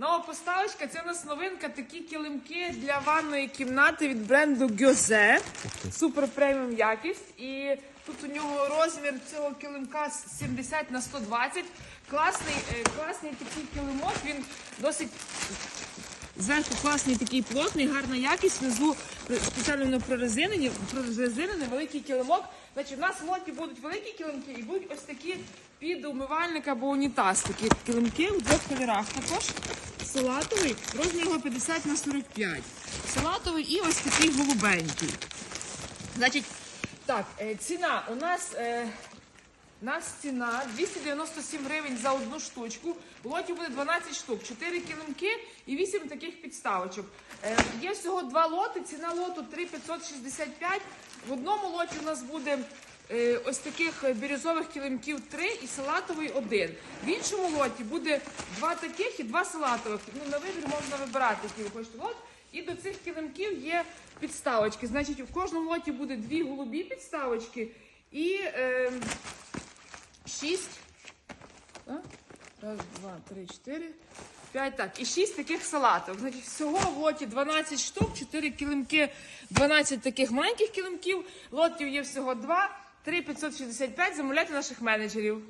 Нова поставочка, це у нас новинка, такі килимки для ванної кімнати від бренду Гьозе. Супер преміум якість. І тут у нього розмір цього килимка 70 на 120. Класний, е, класний такий килимок, він досить Зверху класний такий плотний, гарна якість, внизу спеціально прорезинені, прорезинений великий килимок. Значить, у нас в лоті будуть великі килимки і будуть ось такі під умивальник або унітаз. Такі килимки у двох кольорах також. Салатовий, розмір його 50 на 45. Салатовий і ось такий голубенький. Значить, так, е, ціна у нас. У нас ціна 297 гривень за одну штучку. В лоті буде 12 штук, 4 килимки і 8 таких підставочок. Е, є всього два лоти. Ціна лоту 3565. В одному лоті у нас буде е, ось таких бірюзових килимків 3 і салатовий 1. В іншому лоті буде два таких і два салатових. Ну, на вибір можна вибирати, який ви хочете лот. І до цих килимків є підставочки. Значить, в кожному лоті буде дві голубі підставочки і. Е, шість. Раз, два, три, чотири, п'ять. Так, і шість таких салатів. Значить, всього в лоті 12 штук, 4 килимки, 12 таких маленьких килимків. Лотів є всього 2, 3 565. Замовляйте наших менеджерів.